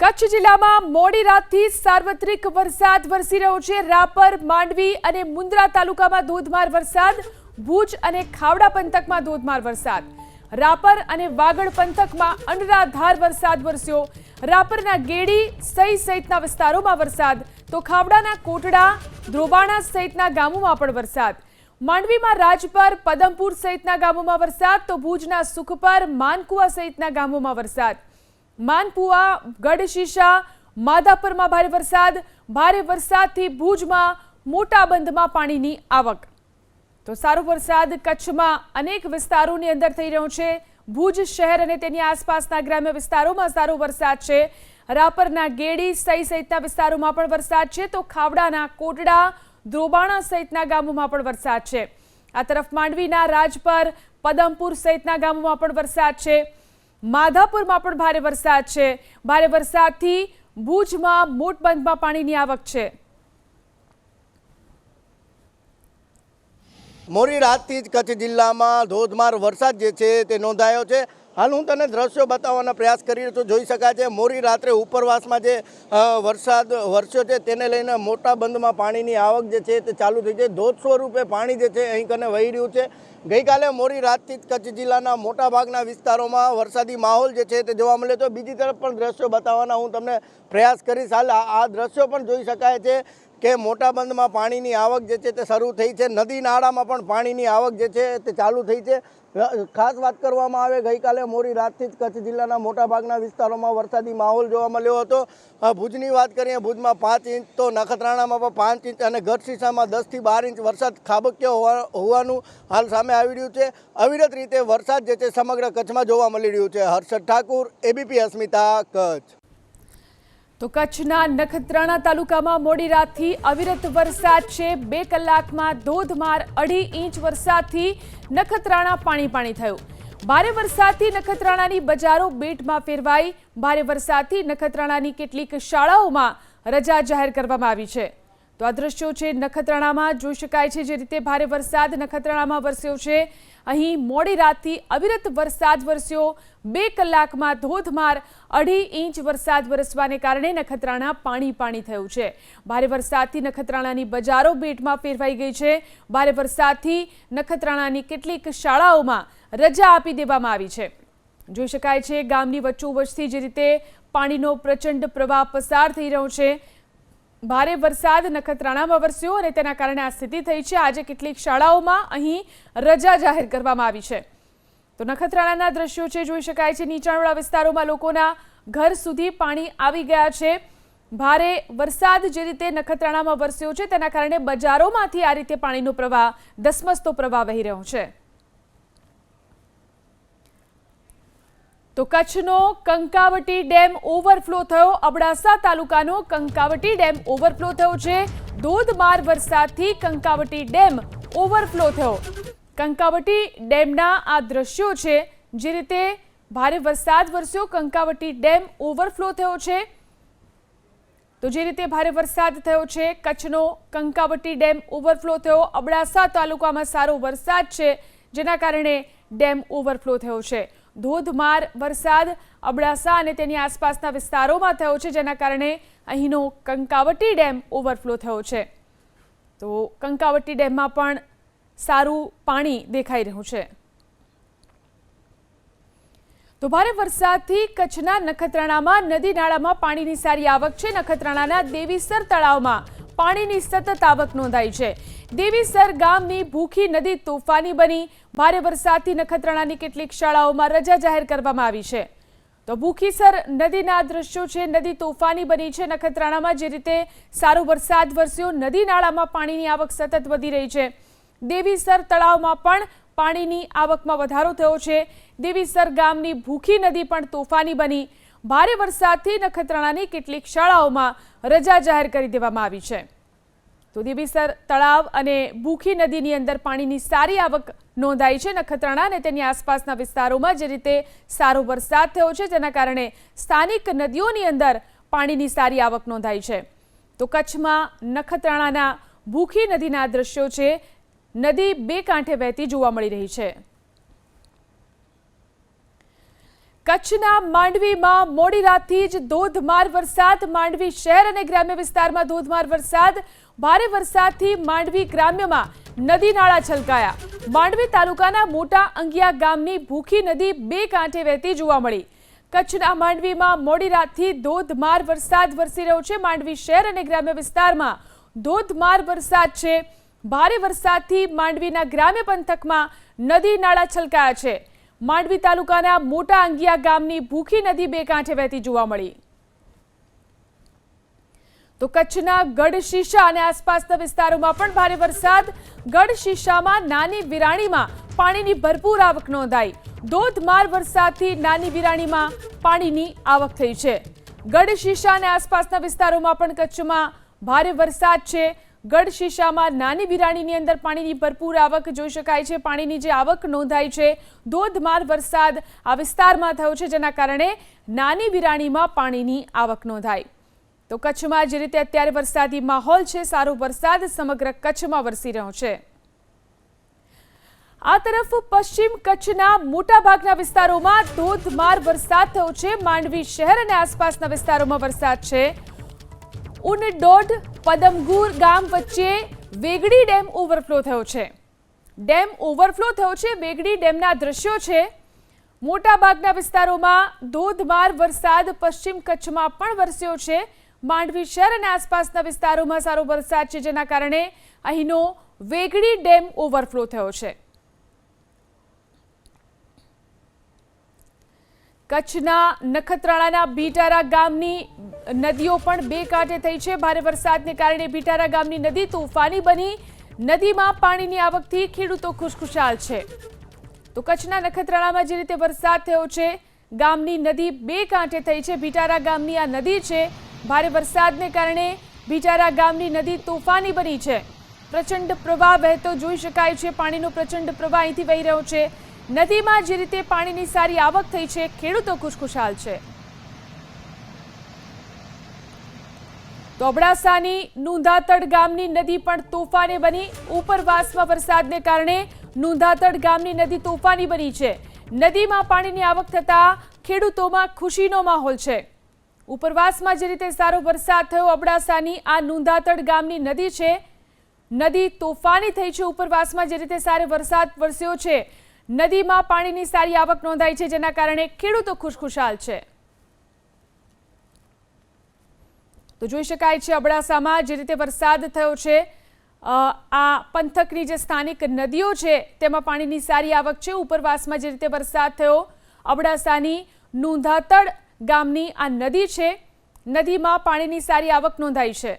કચ્છ જિલ્લામાં મોડી રાતથી સાર્વત્રિક વરસાદ વરસી રહ્યો છે. રાપર, માંડવી અને મુન્દ્રા તાલુકામાં ધોધમાર વરસાદ, ભુજ અને ખાવડા પંથકમાં ધોધમાર વરસાદ. રાપર અને વાગડ પંથકમાં અનરાધાર વરસાદ વરસ્યો. રાપરના ગેડી સહી સહિતના વિસ્તારોમાં વરસાદ. તો ખાવડાના કોટડા ધ્રોબાણા સહિતના ગામોમાં પણ વરસાદ. માંડવીમાં રાજપર, પદમપુર સહિતના ગામોમાં વરસાદ. તો ભુજના સુખપર, માનકુવા સહિતના ગામોમાં વરસાદ. માનપુઆ, ગઢશીશા, માધાપરમાં ભારે વરસાદ. ભારે વરસાદથી ભુજમાં મોટા બંધમાં પાણીની આવક. તો સારો વરસાદ કચ્છમાં અનેક વિસ્તારોની અંદર થઈ રહ્યો છે. ભુજ શહેર અને તેની આસપાસના ગ્રામ્ય વિસ્તારોમાં સારો વરસાદ છે. રાપરના ગેડી સહી સહિતના વિસ્તારોમાં પણ વરસાદ છે. તો ખાવડાના કોટડા, ધ્રોબાણા સહિતના ગામોમાં પણ વરસાદ છે. આ તરફ માંડવીના રાજપર, પદમપુર સહિતના ગામોમાં પણ વરસાદ છે. માધાપુરમાં પણ ભારે વરસાદ છે. ભારે વરસાદથી ભુજમાં મોટબંધમાં પાણીની આવક છે. મોડી રાતથી જ કચ્છ જિલ્લામાં ધોધમાર વરસાદ જે છે તે નોંધાયો છે. હાલ હું તને દ્રશ્યો બતાવવાનો પ્રયાસ કરી રહ્યો છું. જોઈ શકાય છે, મોડી રાત્રે ઉપરવાસમાં જે વરસાદ, વરસ્યો છે, તેને લઈને મોટા બંધમાં પાણીની આવક જે છે તે ચાલુ થઈ છે. ધોધ સ્વરૂપે પાણી જે છે અહીં કને વહી રહ્યું છે. ગઈકાલે મોડી રાતથી જ કચ્છ જિલ્લાના મોટાભાગના વિસ્તારોમાં વરસાદી માહોલ જે છે તે જોવા મળ્યો તો બીજી તરફ પણ દ્રશ્યો બતાવવાના હું તમને પ્રયાસ કરીશ. હાલ આ આ દ્રશ્યો પણ જોઈ શકાય છે કે મોટા બંધમાં પાણીની આવક જે છે તે શરૂ થઈ છે. નદી નાળામાં પણ પાણીની આવક જે છે તે ચાલુ થઈ છે. ખાસ વાત કરવામાં આવે, ગઈકાલે મોડી રાતથી જ કચ્છ જિલ્લાના મોટાભાગના વિસ્તારોમાં વરસાદી માહોલ જોવા મળ્યો હતો. ભુજની વાત કરીએ, ભુજમાં પાંચ ઇંચ તો નખત્રાણામાં પણ પાંચ ઇંચ અને ગઢશીસામાં દસથી બાર ઇંચ વરસાદ ખાબક્યો હોવા- હોવાનું હાલ સામે આવી રહ્યું છે. અવિરત રીતે વરસાદ જે છે સમગ્ર કચ્છમાં જોવા મળી રહ્યું છે. હર્ષદ ઠાકુર, એબીપી અસ્મિતા, કચ્છ. તો કચ્છના નખત્રાણા તાલુકામાં મોડી રાતથી અવિરત વરસાદ છે. બે કલાકમાં ધોધમાર અઢી ઇંચ વરસાદથી નખત્રાણા પાણી પાણી થયું. ભારે વરસાદથી નખત્રાણાની બજારો બેટમાં ફેરવાઈ. ભારે વરસાદથી નખત્રાણાની કેટલીક શાળાઓમાં રજા જાહેર કરવામાં આવી છે. તો આ દ્રશ્યો છે નખત્રાણામાં. જોઈ શકાય છે જે રીતે ભારે વરસાદ નખત્રાણામાં વરસ્યો છે. અહીં મોડી રાતથી અવિરત વરસાદ વરસ્યો. બે કલાકમાં ધોધમાર અઢી ઇંચ વરસાદ વરસવાને કારણે નખત્રાણા પાણી પાણી થયું છે. ભારે વરસાદથી નખત્રાણાની બજારો બેટમાં ફેરવાઈ ગઈ છે. ભારે વરસાદથી નખત્રાણાની કેટલીક શાળાઓમાં રજા આપી દેવામાં આવી છે. જોઈ શકાય છે ગામની વચ્ચોવચ્ચથી જે રીતે પાણીનો પ્રચંડ પ્રવાહ પસાર થઈ રહ્યો છે. ભારે વરસાદ નખત્રાણામાં વરસ્યો અને તેના કારણે આ સ્થિતિ થઈ છે. આજે કેટલીક શાળાઓમાં અહીં રજા જાહેર કરવામાં આવી છે. તો નખત્રાણાના દ્રશ્યો છે, જોઈ શકાય છે, નીચાણવાળા વિસ્તારોમાં લોકોના ઘર સુધી પાણી આવી ગયા છે. ભારે વરસાદ જે રીતે નખત્રાણામાં વરસ્યો છે, તેના કારણે બજારોમાંથી આ રીતે પાણીનો પ્રવાહ ધસમસતો પ્રવાહ વહી રહ્યો છે. તો કચ્છનો કંકાવટી ડેમ ઓવરફ્લો થયો. અબડાસા તાલુકાનો કંકાવટી ડેમ ઓવરફ્લો થયો છે. ધોધમાર વરસાદથી કંકાવટી ડેમ ઓવરફ્લો થયો. કંકાવટી ડેમના આ દ્રશ્યો છે, જે રીતે ભારે વરસાદ વરસ્યો, કંકાવટી ડેમ ઓવરફ્લો થયો છે. તો જે રીતે ભારે વરસાદ થયો છે, કચ્છનો કંકાવટી ડેમ ઓવરફ્લો થયો. અબડાસા તાલુકામાં સારો વરસાદ છે, જેના કારણે ડેમ ઓવરફ્લો થયો છે. ધોધમાર વરસાદ અબડાસા અને તેની આસપાસના વિસ્તારોમાં થયો છે, જેના કારણે અહીંનો કંકાવટી ડેમ ઓવરફ્લો થયો છે. તો કંકાવટી ડેમમાં પણ સારું પાણી દેખાઈ રહ્યું છે. તો ભારે વરસાદથી કચ્છના નખત્રાણામાં, નદી નાળામાં પાણીની સારી આવક છે. નખત્રાણાના દેવીસર તળાવમાં પાણીની સતત આવક નોંધાઈ છે. દેવીસર ગામની ભૂખી નદી તોફાની બની. ભારે વરસાદથી નખત્રાણાની કેટલીક શાળાઓમાં રજા જાહેર કરવામાં આવી છે. તો ભૂખીસર નદીના દ્રશ્યો છે, નદી તોફાની બની છે નખત્રાણામાં, જે રીતે સારો વરસાદ વરસ્યો, નદી નાળામાં પાણીની આવક સતત વધી રહી છે. દેવીસર તળાવમાં પણ પાણીની આવકમાં વધારો થયો છે. દેવીસર ગામની ભૂખી નદી પણ તોફાની બની. ભારે વરસાદથી નખત્રાણાની કેટલીક શાળાઓમાં રજા જાહેર કરી દેવામાં આવી છે. તો દેવીસર તળાવ અને ભૂખી નદીની અંદર પાણીની સારી આવક નોંધાઈ છે નખત્રાણા અને તેની આસપાસના વિસ્તારોમાં જે રીતે સારો વરસાદ થયો છે તેના કારણે સ્થાનિક નદીઓની અંદર પાણીની સારી આવક નોંધાઈ છે. તો કચ્છમાં નખત્રાણાના ભૂખી નદીના દ્રશ્યો છે. નદી બે કાંઠે વહેતી જોવા મળી રહી છે. કચ્છના માંડવીમાં મોડી રાતથી જ ધોધમાર વરસાદ. માંડવી શહેર અને ગ્રામ્ય વિસ્તારમાં ધોધમાર વરસાદ. ભારે વરસાદથી માંડવી ગ્રામ્યમાં નદી નાળા છલકાયા. માંડવી તાલુકાના મોટા અંગિયા ગામની ભૂખી નદી બે કાંઠે વહેતી જોવા મળી. કચ્છના માંડવીમાં મોડી રાતથી ધોધમાર વરસાદ વરસી રહ્યો છે. માંડવી શહેર અને ગ્રામ્ય વિસ્તારમાં ધોધમાર વરસાદ છે. ભારે વરસાદથી માંડવીના ગ્રામ્ય પંથકમાં નદી નાળા છલકાયા છે. માંડવી તાલુકાના મોટા અંગિયા ગામની ભૂખી નદી બે કાંઠે વહેતી જોવા મળી. તો કચ્છના ગઢશીશા અને આસપાસના વિસ્તારોમાં પણ ભારે વરસાદ. ગઢશીશામાં નાની વિરાણીમાં પાણીની ભરપૂર આવક નોંધાઈ. ધોધમાર વરસાદથી નાની વિરાણીમાં પાણીની આવક થઈ છે. ગઢશીશા અને આસપાસના વિસ્તારોમાં પણ કચ્છમાં ભારે વરસાદ છે. ગઢશીશામાં નાની વિરાણીની અંદર પાણીની ભરપૂર આવક જોઈ શકાય છે. પાણીની જે આવક નોંધાઈ છે, ધોધમાર વરસાદ આ વિસ્તારમાં થયો છે, જેના કારણે નાની વિરાણીમાં પાણીની આવક નોંધાઈ. તો કચ્છમાં જે રીતે અત્યારે વરસાદી માહોલ છે, સારો વરસાદ સમગ્ર કચ્છમાં વરસી રહ્યો છે. આ તરફ પશ્ચિમ કચ્છના મોટાભાગના વિસ્તારોમાં ધોધમાર વરસાદ થયો છે. માંડવી શહેર અને આસપાસના વિસ્તારોમાં વરસાદ છે. ઉનડોડ પદમગુર ગામ વચ્ચે વેગડી ડેમ ઓવરફ્લો થયો છે. ડેમ ઓવરફ્લો થયો છે, વેગડી ડેમના દ્રશ્યો છે. મોટાભાગના વિસ્તારોમાં ધોધમાર વરસાદ પશ્ચિમ કચ્છમાં પણ વરસ્યો છે. માંડવી શહેર અને આસપાસના વિસ્તારોમાં સારો વરસાદ છે, જેના કારણે અહીંનો વેગડી ડેમ ઓવરફ્લો થયો છે. કચ્છના નખત્રાણાના બીટારા ગામની નદીઓ પણ બે કાંઠે થઈ છે. ભારે વરસાદને કારણે બીટારા ગામની નદી તોફાની બની. નદીમાં પાણીની આવકથી ખેડૂતો ખુશખુશાલ છે. તો કચ્છના નખત્રાણામાં જે રીતે વરસાદ થયો છે, ગામની નદી બે કાંઠે થઈ છે. બીટારા ગામની આ નદી છે. ભારે વરસાદને કારણે બીટારા ગામની નદી તોફાની બની છે. પ્રચંડ પ્રવાહ વહેતો જોઈ શકાય છે. પાણીનો પ્રચંડ પ્રવાહ અહીંથી વહી રહ્યો છે. નદીમાં જે રીતે પાણીની સારી આવક થઈ છે, ખેડૂતો ખુશખુશાલ છે. તો અબડાસાની નુંધાતડ ગામની નદી પણ તોફાને બની. ઉપરવાસમાં વરસાદને કારણે નુંધાતડ ગામની નદી તોફાની બની છે. નદીમાં પાણીની આવક થતા ખેડૂતોમાં ખુશીનો માહોલ છે. ઉપરવાસમાં જે રીતે સારો વરસાદ થયો, અબડાસાની આ નુંધાતડ ગામની નદી છે. નદી તોફાની થઈ છે, ઉપરવાસમાં જે રીતે સારો વરસાદ વરસ્યો છે. નદીમાં પાણીની સારી આવક નોંધાઈ છે, જેના કારણે ખેડૂતો ખુશખુશાલ છે. તો જોઈ શકાય છે, અબડાસામાં જે રીતે વરસાદ થયો છે આ પંથકની જે સ્થાનિક નદીઓ છે, તેમાં પાણીની સારી આવક છે. ઉપરવાસમાં જે રીતે વરસાદ થયો, અબડાસાની નુંધાતડ ગામની આ નદી છે, નદીમાં પાણીની સારી આવક નોંધાઈ છે.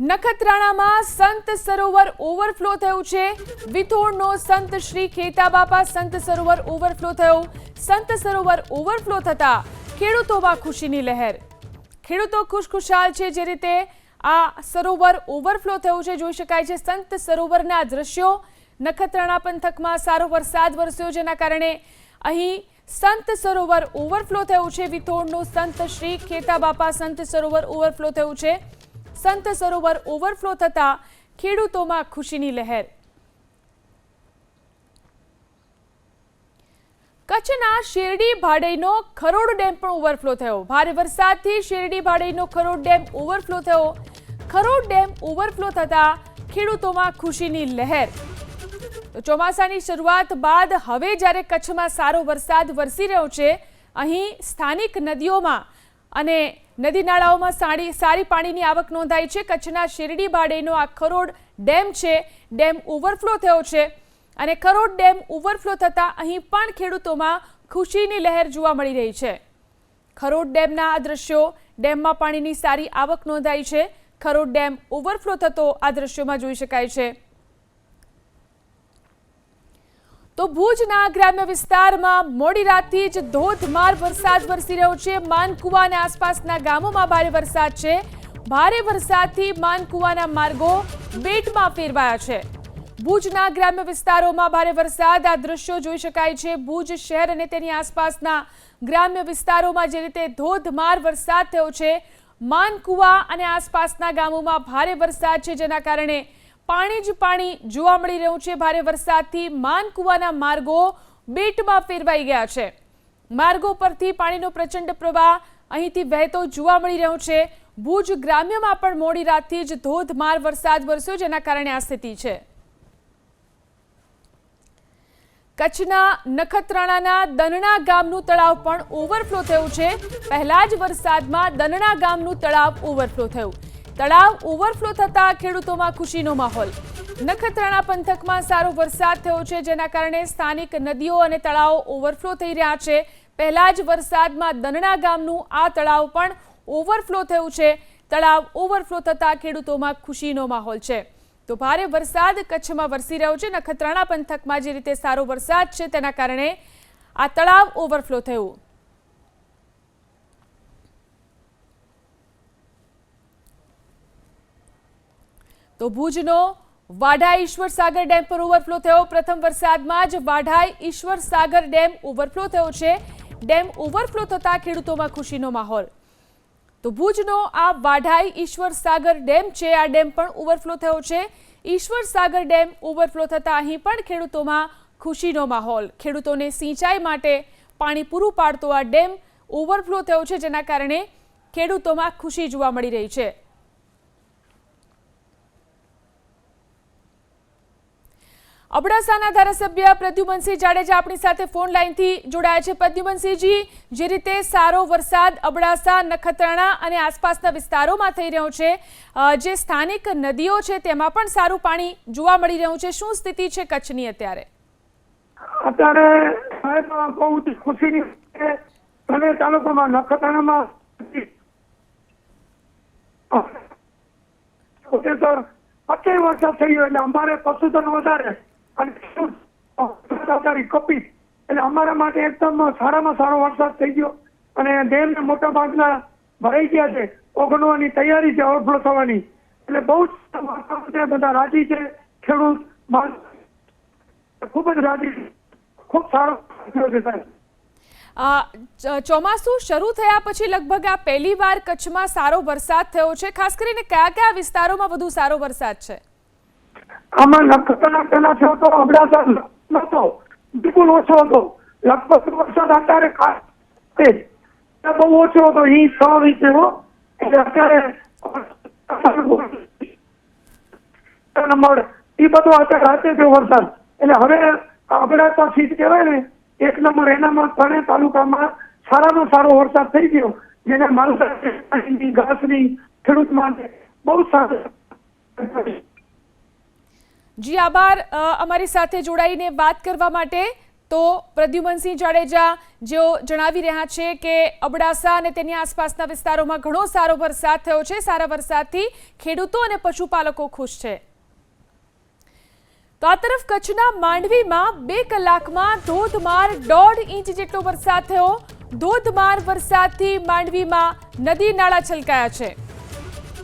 નખત્રાણામાં સંત સરોવર ઓવરફ્લો થયું છે. વિથોણનો સંત શ્રી ખેતાબાપા સંત સરોવર ઓવરફ્લો થયો. સંત સરોવર ઓવરફ્લો થતા ખેડૂતોમાં ખુશીની લહેર. ખેડૂતો ખુશખુશાલ છે જે રીતે આ સરોવર ઓવરફ્લો થયું છે. જોઈ શકાય છે સંત સરોવરના દ્રશ્યો. નખત્રાણા પંથકમાં સારો વરસાદ વરસ્યો જેના કારણે અહીં સંત સરોવર ઓવરફ્લો થયું છે. વિથોડનું સંત શ્રી ખેતાબાપા સંત સરોવર ઓવરફ્લો થયું છે. સંત સરોવર ઓવરફ્લો થતા ખેડૂતોમાં ખુશીની લહેર. કચ્છના શેરડી ભાડેનો ખરોડ ડેમ પણ ઓવરફ્લો થયો. ભારે વરસાદથી શેરડી ભાડેનો ખરોડ ડેમ ઓવરફ્લો થયો. ખરોડ ડેમ ઓવરફ્લો થતા ખેડૂતોમાં ખુશીની લહેર. ચોમાસાની શરૂઆત બાદ હવે જ્યારે કચ્છમાં સારો વરસાદ વરસી રહ્યો છે, અહીં સ્થાનિક નદીઓમાં અને નદી નાળાઓમાં સારી સારી પાણીની આવક નોંધાઈ છે. કચ્છના શેરડી ભાડેનો આ ખરોડ ડેમ છે. ડેમ ઓવરફ્લો થયો છે અને ખરોડ ડેમ ઓવરફ્લો થતાં અહીં પણ ખેડૂતોમાં ખુશીની લહેર જોવા મળી રહી છે. ખરોડ ડેમના આ દ્રશ્યો ડેમમાં પાણીની સારી આવક નોંધાઈ છે. ખરોડ ડેમ ઓવરફ્લો થતો આ દ્રશ્યોમાં જોઈ શકાય છે. તો ભુજના ગ્રામ્ય વિસ્તારમાં મોડી રાતથી જ ધોધમાર વરસાદ વરસી રહ્યો છે. માનકુવા અને આસપાસના ગામોમાં ભારે વરસાદ છે. ભારે વરસાદથી માનકુવાના માર્ગો બેટમાં ફેરવાયા છે. ભુજના ગ્રામ્ય વિસ્તારોમાં ભારે વરસાદ. આ દ્રશ્યો જોઈ શકાય છે. ભુજ શહેર અને તેની આસપાસના ગ્રામ્ય વિસ્તારોમાં જે રીતે ધોધમાર વરસાદ થયો છે, માનકુવા અને આસપાસના ગામોમાં ભારે વરસાદ છે જેના કારણે પાણી જ પાણી જોવા મળી રહ્યું છે. ભારે વરસાદથી માનકુવાના માર્ગો બેટમાં ફેરવાઈ ગયા છે. માર્ગો પરથી પાણીનો પ્રચંડ પ્રવાહ અહીંથી વહેતો જોવા મળી રહ્યો છે. ભુજ ગ્રામ્યમાં પણ મોડી રાતથી જ ધોધમાર વરસાદ વરસ્યો જેના કારણે આ સ્થિતિ છે. કચ્છના નખત્રાણાના દનણા ગામનું તળાવ પણ ઓવરફ્લો થયું છે. પહેલા જ વરસાદમાં દનણા ગામનું તળાવ ઓવરફ્લો થયું. તળાવ ઓવરફ્લો થતા ખેડૂતોમાં ખુશીનો માહોલ. નખત્રાણા પંથકમાં સારો વરસાદ થયો છે, જેના કારણે સ્થાનિક નદીઓ અને તળાવો ઓવરફ્લો થઈ રહ્યા છે. પહેલા જ વરસાદમાં દનણા ગામનું આ તળાવ પણ ઓવરફ્લો થયું છે. તળાવ ઓવરફ્લો થતા ખેડૂતોમાં ખુશીનો માહોલ છે. તો ભારે વરસાદ કચ્છમાં વરસી રહ્યો છે. નખત્રાણા પંથકમાં જે રીતે સારો વરસાદ છે, તેના કારણે આ તળાવ ઓવરફ્લો થયું. તો ભુજનો વાઢા ઈશ્વર સાગર ડેમ પર ઓવરફ્લો થયો. પ્રથમ વરસાદમાં જ વાઢાઈ ઈશ્વર સાગર ડેમ ઓવરફ્લો થયો છે. ડેમ ઓવરફ્લો થતા ખેડૂતોમાં ખુશીનો માહોલ. તો ભુજનો આ વાઢાઈ ઈશ્વર સાગર ડેમ છે. આ ડેમ પણ ઓવરફ્લો થયો છે. ઈશ્વર સાગર ડેમ ઓવરફ્લો થતા અહીં પણ ખેડૂતોમાં ખુશીનો માહોલ. ખેડૂતોને સિંચાઈ માટે પાણી પૂરું પાડતો આ ડેમ ઓવરફ્લો થયો છે, જેના કારણે ખેડૂતોમાં ખુશી જોવા મળી રહી છે. અબડાસાના ધારાસભ્ય પ્રદ્યુમનસિંહ જાડેજા આપણી સાથે ફોન લાઈનથી જોડાયા છે. પ્રદ્યુમનસિંહજી, જે રીતે સારો વરસાદ અબડાસા, નખત્રાણા અને આસપાસના વિસ્તારોમાં થઈ રહ્યો છે જે સ્થાનિક નદીઓ છે તેમાં પણ સારું પાણી જોવા મળી રહ્યું છે. શું સ્થિતિ છે કચ્છની અત્યારે? અત્યારે સાહેબ બહુ ખુશીની તાલુકામાં નખત્રાણામાં વરસાદ થઈ ગયો એટલે અમારે પશુધન વધારે. અને ખેડૂત કપી. એટલે અમારા માટે એકદમ સારામાં સારો વરસાદ થઈ ગયો. અને ડેમને મોટા ભાગના ભરાઈ ગયા છે. ઓગણવાની તૈયારી છે, ઓવરફ્લો થવાની. એટલે બહુ જ બધા રાજી છે. ખેડૂત ખૂબ જ રાજી. ખૂબ સારો થયો છે, સાહેબ. ચોમાસું શરૂ થયા પછી લગભગ આ પહેલી વાર કચ્છમાં સારો વરસાદ થયો છે. ખાસ કરીને કયા કયા વિસ્તારોમાં વધુ સારો વરસાદ છે? આમાં નખત્રાણા પેલા થયો તો અબડાસા નતો. બિલકુલ ઓછો હતો. લગભગ વરસાદ અત્યારે ખાસ છે બહુ ઓછો હતો. એ છ વીસ અત્યારે નંબર. એ બધો અત્યારે રાતે થયો વરસાદ. એટલે હવે અબડાસા સીટ કહેવાય ને, એક નંબર એનામાં ત્રણેય તાલુકામાં સારામાં સારો વરસાદ થઈ ગયો. જેને માલધારી ઘાસની ખેડૂત માટે બહુ સારું જી, આભાર. અમારી સાથે જોડાઈને વાત કરવા માટે તો પ્રદ્યુમનસિંહ જાડેજા જેઓ જણાવી રહ્યા છે કે અબડાસા અને તેની આસપાસના વિસ્તારોમાં ઘણો સારો વરસાદ થયો છે. સારા વરસાદથી ખેડૂતો અને પશુપાલકો ખુશ છે. તો આ તરફ કચ્છના માંડવીમાં બે કલાકમાં ધોધમાર દોઢ ઇંચ જેટલો વરસાદ થયો. ધોધમાર વરસાદથી માંડવીમાં નદી નાળા છલકાયા છે.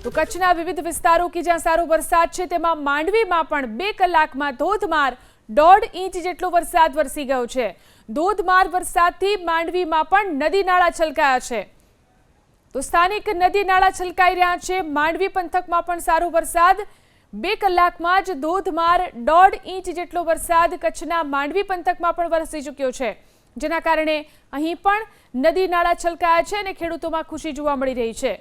તો કચ્છના વિવિધ વિસ્તારો કે જ્યાં સારો વરસાદ છે, તેમાં માંડવીમાં પણ બે કલાકમાં ધોધમાર દોઢ ઇંચ જેટલો વરસાદ વરસી ગયો છે. ધોધમાર વરસાદથી માંડવીમાં પણ નદી નાળા છલકાયા છે. તો સ્થાનિક નદી નાળા છલકાઈ રહ્યા છે. માંડવી પંથકમાં પણ સારો વરસાદ. બે કલાકમાં જ ધોધમાર દોઢ ઇંચ જેટલો વરસાદ કચ્છના માંડવી પંથકમાં પણ વરસી ચૂક્યો છે. જેના કારણે અહીં પણ નદી નાળા છલકાયા છે અને ખેડૂતોમાં ખુશી જોવા મળી રહી છે.